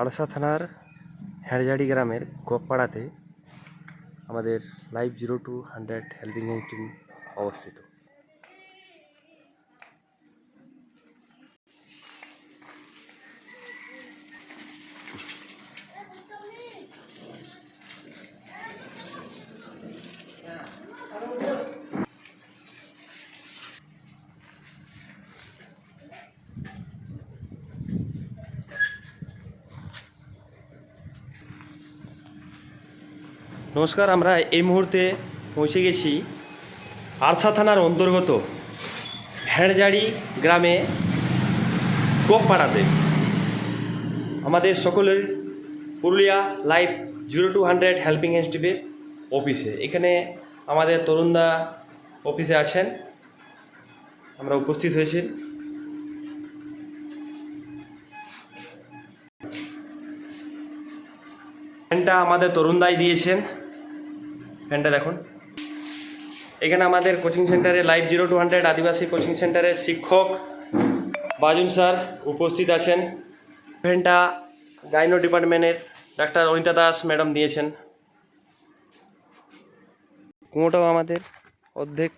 আড়সা থানার হ্যাড়জাড়ি গ্রামের গোপাড়াতে আমাদের live zero two hundred helping hand অবস্থিত। নমস্কার, আমরা এই মুহূর্তে পৌঁছে গেছি আরসা থানার অন্তর্গত ভেড়জাড়ি গ্রামে গোপপাড়াতে আমাদের সকলের Purulia life zero two hundred helping ইনস্টিটিউটের অফিসে। এখানে আমাদের তরুণদা অফিসে আছেন। আমরা উপস্থিত হয়েছি। আমাদের তরুণদাই দিয়েছেন। ফ্যানটা দেখুন। এখানে আমাদের কোচিং সেন্টারে লাইভ জিরো টু হান্ড্রেড আদিবাসী কোচিং সেন্টারের শিক্ষক বাজুন স্যার উপস্থিত আছেন। ফ্যানটা গাইনো ডিপার্টমেন্টের ডাক্তার অনিতা দাস ম্যাডাম দিয়েছেন। কুঁয়োটাও আমাদের অর্ধেক